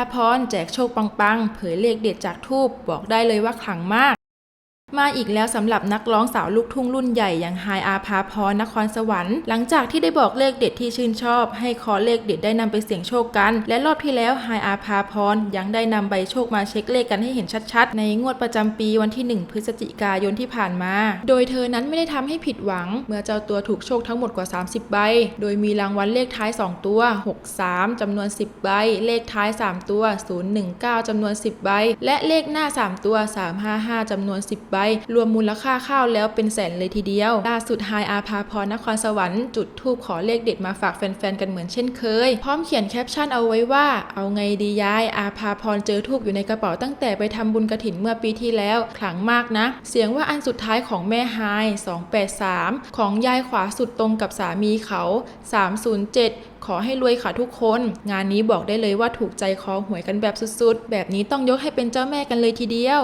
าพรแจกโชคปังๆ เผยเลขเด็ดจากทูบบอกได้เลยว่าขลังมาก มาอีกแล้วสำหรับนักร้องสาวลูกทุ่งรุ่นใหญ่อย่างไฮอาภาพรนครสวรรค์ หลังจากที่ได้บอกเลขเด็ดที่ชื่นชอบ ให้ขอเลขเด็ดได้นำไปเสี่ยงโชคกัน และรอบที่แล้วไฮอาภาพรยังได้นำใบโชคมาเช็คเลขกันให้เห็นชัดๆ ในงวดประจำปีวันที่ 1 พฤศจิกายนที่ผ่านมา โดยเธอนั้นไม่ได้ทำให้ผิดหวัง เมื่อเจ้าตัวถูกโชคทั้งหมดกว่า 30 ใบ โดยมีรางวัลเลขท้าย 2 ตัว 63จำนวน 10 ใบ เลขท้าย 3 ตัว 019จำนวน 10 ใบ และเลขหน้า 3 ตัว 355จำนวน 10 ใบรวมมูลค่าข้าวแล้วเป็นแสนเลยทีเดียว ล่าสุดไฮอาภาพรนครสวรรค์จุดทูบขอเลขเด็ดมาฝากแฟนๆกันเหมือนเช่นเคย พร้อมเขียนแคปชั่นเอาไว้ว่า เอาไงดียายอาภาพรเจอทูบอยู่ในกระเป๋าตั้งแต่ไปทำบุญกระถินเมื่อปีที่แล้วขลังมากนะ เสียงว่าอันสุดท้ายของแม่ไฮ283 ของยายขวาสุดตรงกับสามีเขา 307ขอให้รวยค่ะทุกคน งานนี้บอกได้เลยว่าถูกใจคอหวยกันแบบสุดๆ แบบนี้ต้องยกให้เป็นเจ้าแม่กันเลยทีเดียว